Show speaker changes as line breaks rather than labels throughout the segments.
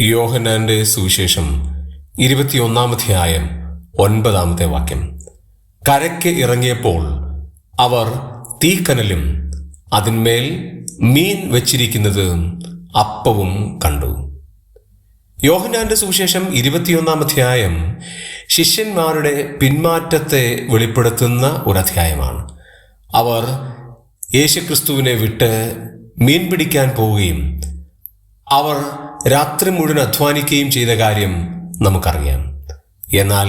യോഹനാന്റെ സുവിശേഷം ഇരുപത്തിയൊന്നാമധ്യായം ഒൻപതാമത്തെ വാക്യം. കരയ്ക്ക് ഇറങ്ങിയപ്പോൾ അവർ തീക്കനലും അതിന്മേൽ മീൻ വച്ചിരിക്കുന്നത് അപ്പവും കണ്ടു. യോഹനാന്റെ സുവിശേഷം ഇരുപത്തിയൊന്നാം അധ്യായം ശിഷ്യന്മാരുടെ പിന്മാറ്റത്തെ വെളിപ്പെടുത്തുന്ന ഒരു അധ്യായമാണ് അവർ യേശുക്രിസ്തുവിനെ വിട്ട് മീൻ പിടിക്കാൻ പോവുകയും അവർ രാത്രി മുഴുവൻ അധ്വാനിക്കുകയും ചെയ്ത കാര്യം നമുക്കറിയാം. എന്നാൽ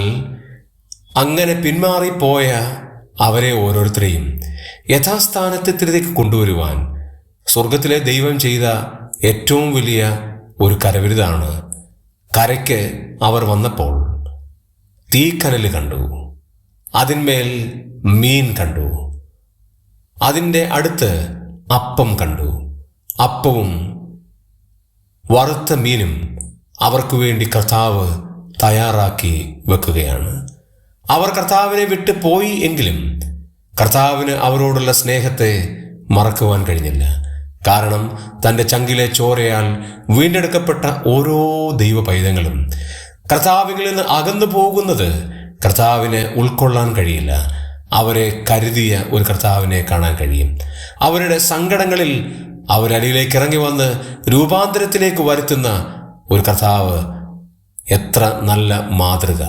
അങ്ങനെ പിന്മാറിപ്പോയ അവരെ ഓരോരുത്തരെയും യഥാസ്ഥാനത്തിലേക്ക് കൊണ്ടുവരുവാൻ സ്വർഗത്തിലെ ദൈവം ചെയ്ത ഏറ്റവും വലിയ ഒരു കരവിരുതാണ് കരയ്ക്ക് അവർ വന്നപ്പോൾ തീക്കനൽ കണ്ടു. അതിന്മേൽ മീൻ കണ്ടു. അതിന്റെ അടുത്ത് അപ്പം കണ്ടു. അപ്പവും വറുത്ത മീനും അവർക്ക് വേണ്ടി കർത്താവ് തയ്യാറാക്കി വെക്കുകയാണ്. അവർ കർത്താവിനെ വിട്ട് പോയി എങ്കിലും കർത്താവിന് അവരോടുള്ള സ്നേഹത്തെ മറക്കുവാൻ കഴിഞ്ഞില്ല. കാരണം തന്റെ ചങ്കിലെ ചോരയാൽ വീണ്ടെടുക്കപ്പെട്ട ഓരോ ദൈവ പൈതങ്ങളും കർത്താവിൽ നിന്ന് അകന്നു പോകുന്നത് കർത്താവിനെ ഉൾക്കൊള്ളാൻ കഴിയില്ല. അവരെ കരുതിയ ഒരു കർത്താവിനെ കാണാൻ കഴിയും. അവരുടെ സങ്കടങ്ങളിൽ അവരടിയിലേക്ക് ഇറങ്ങി വന്ന് രൂപാന്തരത്തിലേക്ക് വരുത്തുന്ന ഒരു കർത്താവ് എത്ര നല്ല മാതൃക.